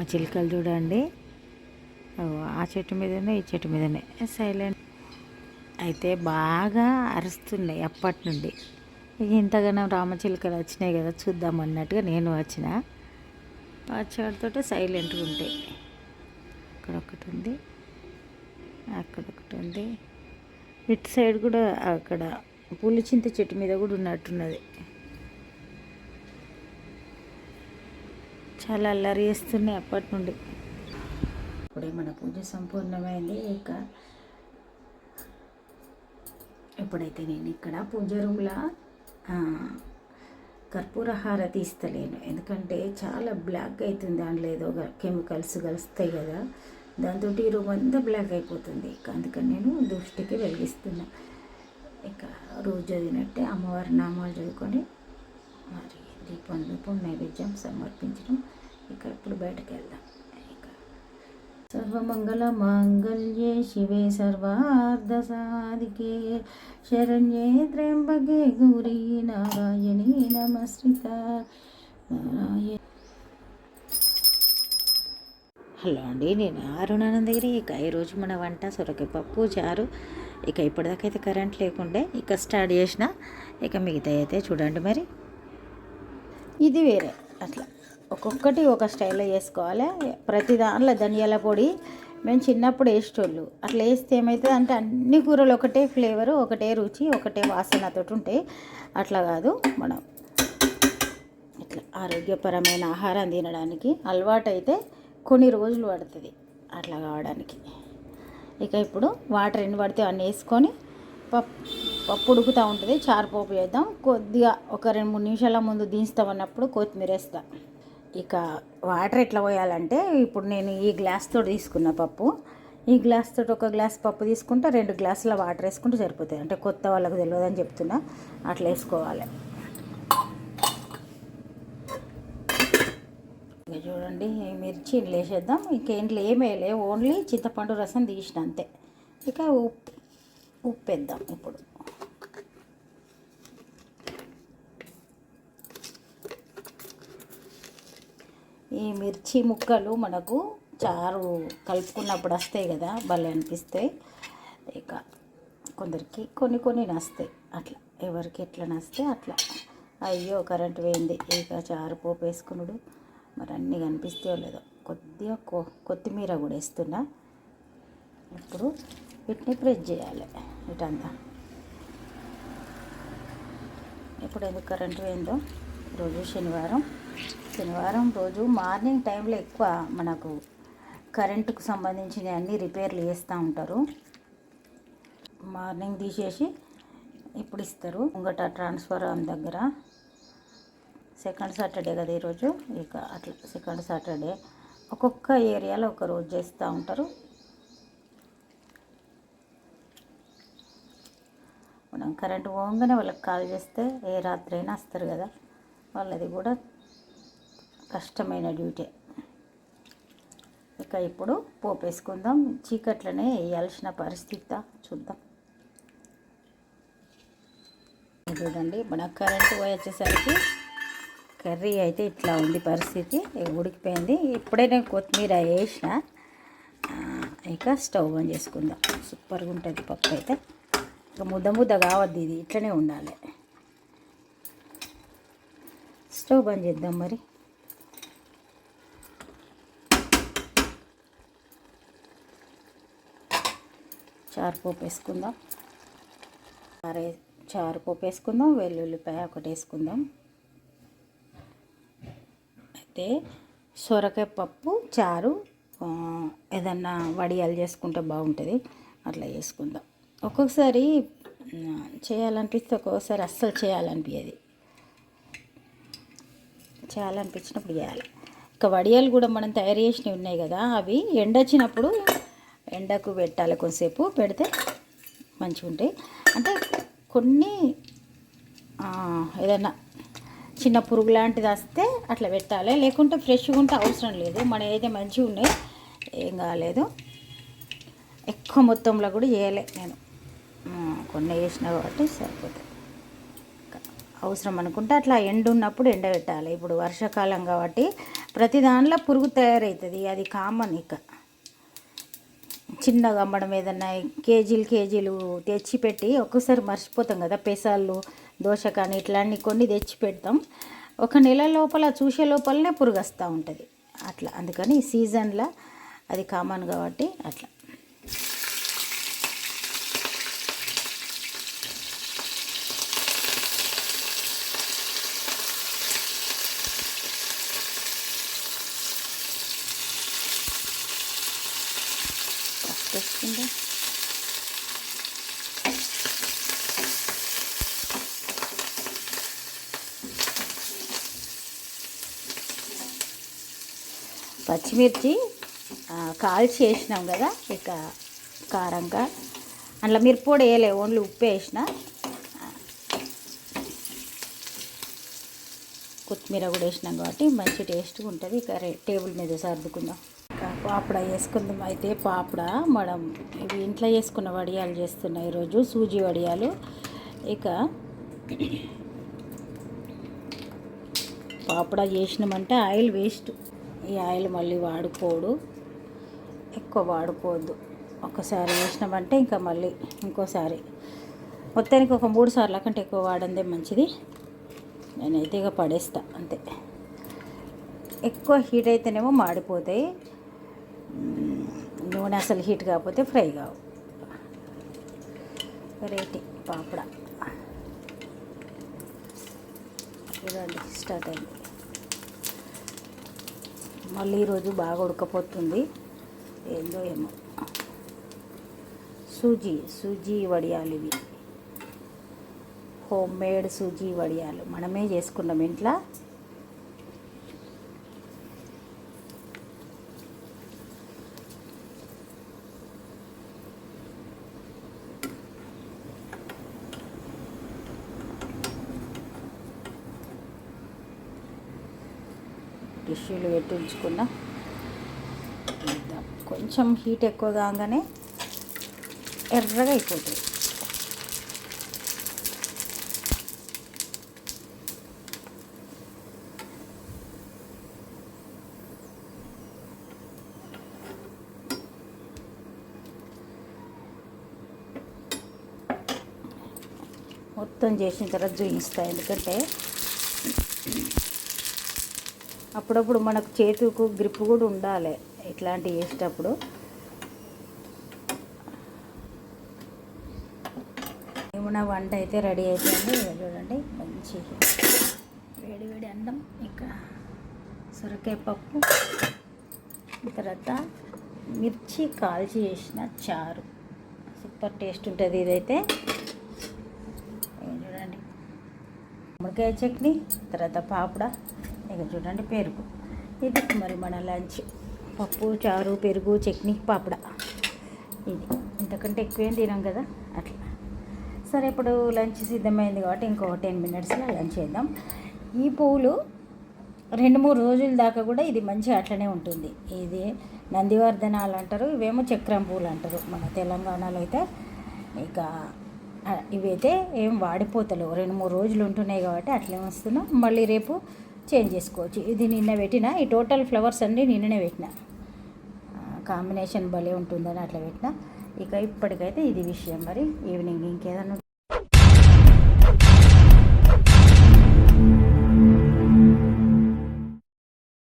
మా చిలుకలు చూడండి. ఆ చెట్టు మీదనే ఈ చెట్టు మీదనే. సైలెంట్. అయితే బాగా అరుస్తున్నాయి అప్పటి నుండి. ఇంతగానో రామచిలుకలు వచ్చినాయి కదా చూద్దాం అన్నట్టుగా నేను వచ్చిన. వచ్చేటితో సైలెంట్గా ఉంటాయి అక్కడ ఒకటి ఉంది. అక్కడ ఒకటి ఉంది. ఇటు సైడ్ కూడా అక్కడ పులిచింత చెట్టు మీద కూడా ఉన్నట్టున్నది. చాలా అల్లరి చేస్తున్నాయి అప్పటి నుండి. ఇప్పుడే మన పూజ సంపూర్ణమైంది. ఇక ఇప్పుడైతే నేను ఇక్కడ పూజ రూమ్లో కర్పూర హారతి ఇస్తలేను. ఎందుకంటే చాలా బ్లాక్ అవుతుంది దాంట్లో ఏదో కెమికల్స్ కలుస్తాయి కదా. దాంతో ఈ రూమ్ అంతా బ్లాక్ అయిపోతుంది. ఇక అందుకని నేను దృష్టికి వెలిగిస్తున్నా. ఇక రోజు చదివినట్టే అమ్మవారి నామాలు చదువుకొని మరి దీపం దీపం నైవేద్యం సమర్పించడం. ఇక ఇప్పుడు బయటకు వెళ్దాం. ఇక సర్వమంగళ మాంగళ్యే శివే సర్వార్ధ సాధికే. శరణ్యే త్ర్యంబకే గౌరీ నారాయణీ నమస్కృత. నారాయణ. హలో అండి నేను అరుణానందగిరి. ఇక ఈరోజు మన వంట సొరకాయ పప్పు చారు. ఇక ఇప్పటిదాకైతే కరెంట్ లేకుండే. ఇక స్టార్ట్ చేసిన. ఇక మిగతా అయితే చూడండి మరి. ఇది వేరే. అట్లా. ఒక్కొక్కటి ఒక స్టైల్లో చేసుకోవాలి ప్రతి దాంట్లో ధనియాల పొడి. మేము చిన్నప్పుడు వేసేటోళ్ళు. అట్లా వేస్తే ఏమవుతుంది అంటే అన్ని కూరలు ఒకటే ఫ్లేవరు ఒకటే రుచి ఒకటే వాసనతో ఉంటాయి. అట్లా కాదు మనం. ఇట్లా ఆరోగ్యపరమైన ఆహారం తినడానికి అలవాటు అయితే కొన్ని రోజులు పడుతుంది అట్లా కావడానికి. ఇక ఇప్పుడు వాటర్ ఎన్ని పడితే అన్నీ వేసుకొని పప్పు పప్పు ఉడుకుతూ ఉంటుంది చారుపోపు పోపు కొద్దిగా ఒక రెండు మూడు నిమిషాల ముందు దించుతామన్నప్పుడు కొత్తిమీర వేస్తా. ఇక వాటర్ ఎట్లా పోయాలంటే ఇప్పుడు నేను ఈ గ్లాస్తో తీసుకున్న పప్పు. ఈ గ్లాస్ తోటి ఒక గ్లాస్ పప్పు తీసుకుంటే రెండు గ్లాసుల వాటర్ వేసుకుంటే సరిపోతాయి. అంటే కొత్త వాళ్ళకి తెలియదని చెప్తున్నా అట్లా వేసుకోవాలి. ఇంకా చూడండి మిర్చి వేసేద్దాం. ఇంకేంట్లో ఏమీ వేయలే ఓన్లీ చింతపండు రసం తీసిన అంతే. ఇక ఉప్పు ఉప్పు వేద్దాం ఇప్పుడు. ఈ మిర్చి ముక్కలు మనకు చారు కలుపుకున్నప్పుడు వస్తాయి కదా భలే అనిపిస్తాయి. ఇక కొందరికి కొన్ని కొన్ని నస్తాయి అట్లా. ఎవరికి ఎట్లా నస్తే అట్లా. అయ్యో కరెంట్ పోయింది. ఇక చారు పోపు వేసుకున్నాడు మరి అన్నీ కనిపిస్తాయో లేదో. కొద్దిగా కొ కొత్తిమీర కూడా వేస్తున్నా. ఇప్పుడు వీటిని ప్రెస్ చేయాలి. వీటంతా ఇప్పుడు ఎందుకు కరెంట్ పోయిందో? రోజు శనివారం. శనివారం రోజు మార్నింగ్ టైంలో ఎక్కువ మనకు కరెంటుకు సంబంధించిన అన్ని రిపేర్లు చేస్తూ ఉంటారు. మార్నింగ్ తీసేసి ఇప్పుడు ఇస్తారు. ఇంకట ట్రాన్స్ఫర్ దగ్గర. సెకండ్ సాటర్డే కదా ఈరోజు. ఇక అట్లా సెకండ్ సాటర్డే. ఒక్కొక్క ఏరియాలో ఒక రోజు చేస్తూ ఉంటారు. కరెంటు పోగానే వాళ్ళకి కాల్ చేస్తే ఏ రాత్రి అయినా వస్తారు కదా. వాళ్ళది కూడా కష్టమైన డ్యూటీ. ఇక ఇప్పుడు పోపు వేసుకుందాం చీకట్లనే వేయాల్సిన పరిస్థితి చూద్దాం. చూడండి మన కరెంటు పోయి వచ్చేసరికి కర్రీ అయితే ఇట్లా ఉంది పరిస్థితి. ఉడికిపోయింది. ఇప్పుడే నేను కొత్తిమీర వేసిన. ఇక స్టవ్ ఆన్ చేసుకుందాం. సూపర్గా ఉంటుంది పప్పు అయితే. ఇక ముద్ద ముద్ద కావద్దు ఇది ఇట్లనే ఉండాలి. స్టవ్ బంద్ చేద్దాం మరి. చారు పోపు వేసుకుందాం. అరే చారుపోపు వేసుకుందాం వెల్లుల్లిపాయ ఒకటి వేసుకుందాం. అయితే సొరకాయ పప్పు చారు ఏదన్నా వడియాలు చేసుకుంటే బాగుంటుంది. అట్లా చేసుకుందాం. ఒక్కొక్కసారి చేయాలనిపిస్తే ఒక్కొక్కసారి అస్సలు చేయాలనిపించేది చేయాలనిపించినప్పుడు చేయాలి. ఇక వడియాలు కూడా మనం తయారు చేసినవి ఉన్నాయి కదా అవి ఎండ వచ్చినప్పుడు ఎండకు పెట్టాలి కొంతసేపు పెడితే మంచిగా ఉంటాయి అంటే కొన్ని ఏదైనా ఏదన్నా చిన్న పురుగు లాంటిది వస్తే అట్లా పెట్టాలి. లేకుంటే ఫ్రెష్గా ఉంటే అవసరం లేదు. మన అయితే మంచిగా ఉన్నాయి ఏం కాలేదు. ఎక్కువ మొత్తంలో కూడా చేయలే నేను. కొన్ని వేసిన కాబట్టి సరిపోతుంది. అవసరం అనుకుంటే అట్లా ఎండ ఉన్నప్పుడు ఎండబెట్టాలి ఇప్పుడు వర్షాకాలం కాబట్టి ప్రతి దాంట్లో పురుగు తయారవుతుంది అది కామన్ ఇక. చిన్నగా అమ్మడం ఏదన్నా కేజీలు కేజీలు తెచ్చిపెట్టి ఒక్కోసారి మర్చిపోతాం కదా. పెసాలు దోశ కానీ ఇట్లాంటి కొన్ని తెచ్చి పెడతాం. ఒక నెల లోపల చూసే లోపలనే పురుగు వస్తూ ఉంటుంది. అట్లా. అందుకని ఈ సీజన్లో అది కామన్ కాబట్టి అట్లా. ఫస్ట్ పచ్చిమిర్చి కాల్చి వేసినాం కదా ఇక కారంగా. అందులో మిరప్పొడి వేయలే ఓన్లీ ఉప్పు వేసిన. కొత్తిమీర కూడా వేసినాం కాబట్టి మంచి టేస్ట్గా ఉంటుంది. ఇక టేబుల్ మీద సర్దుకుందాం. పాపడ వేసుకుందాం అయితే పాపడ. మనం ఇవి ఇంట్లో చేసుకున్న వడియాలు చేస్తున్నాయి ఈరోజు సూజీ వడియాలు. ఇక పాపడ చేసినామంటే ఆయిల్ వేస్ట్. ఈ ఆయిల్ మళ్ళీ వాడుకోడు. ఎక్కువ వాడుకోవద్దు. ఒకసారి వేసినామంటే ఇంకా మళ్ళీ ఇంకోసారి. మొత్తానికి ఒక మూడు సార్ల కంటే ఎక్కువ వాడందే మంచిది. నేనైతే ఇక పడేస్తా అంతే. ఎక్కువ హీట్ అయితేనేమో మాడిపోతాయి. నూనె అసలు హీట్ కాకపోతే ఫ్రై కావు. వెరైటీ పాపడ. చూడండి స్టార్ట్ అయింది. మళ్ళీ ఈరోజు బాగా ఉడకపోతుంది. ఏందో ఏమో. సూజీ సూజీ వడియాలు ఇవి. హోమ్ మేడ్ సూజీ వడియాలు. మనమే చేసుకున్నాం ఇంట్లో. టిష్యూలు పెట్టి ఉంచుకున్నా కొంచెం హీట్ ఎక్కువ కాగానే ఎర్రగా అయిపోతుంది. మొత్తం చేసిన తర్వాత చూపిస్తాయి ఎందుకంటే అప్పుడప్పుడు మనకు చేతుకు గ్రిప్ కూడా ఉండాలి ఇట్లాంటివి చేసేటప్పుడు. ఏమన్నా వంట అయితే రెడీ అయిపోయింది. చూడండి మంచి వేడి వేడి అన్నం ఇంకా సొరకాయ పప్పు తర్వాత మిర్చి కాల్చి చేసిన చారు. సూపర్ టేస్ట్ ఉంటుంది ఇదైతే. చూడండి గుమ్మడికాయ చట్నీ తర్వాత పాపడ. ఇక చూడండి పెరుగు. ఇది మరి మన లంచ్. పప్పు చారు పెరుగు చట్నీ పాపడ. ఇది. ఇంతకంటే ఎక్కువేం తినాం కదా అట్లా. సరే ఇప్పుడు లంచ్ సిద్ధమైంది కాబట్టి ఇంకో టెన్ మినిట్స్లో లంచ్ చేద్దాం. ఈ పువ్వులు రెండు మూడు రోజుల దాకా కూడా ఇది మంచి అట్లనే ఉంటుంది. ఇది నందివర్ధనాలు అంటారు ఇవేమో చక్రం పూలు అంటారు. మన తెలంగాణలో అయితే ఇక ఇవైతే ఏం వాడిపోతలేవు. రెండు మూడు రోజులు ఉంటున్నాయి కాబట్టి అట్లే వస్తున్నాం. మళ్ళీ రేపు చేంజ్ చేసుకోవచ్చు. ఇది నిన్న పెట్టిన ఈ టోటల్ ఫ్లవర్స్ అన్నీ నిన్ననే పెట్టిన. కాంబినేషన్ భలే ఉంటుందని అట్లా పెట్టిన. ఇక ఇప్పటికైతే ఇది విషయం మరి. ఈవినింగ్ ఇంకేదైనా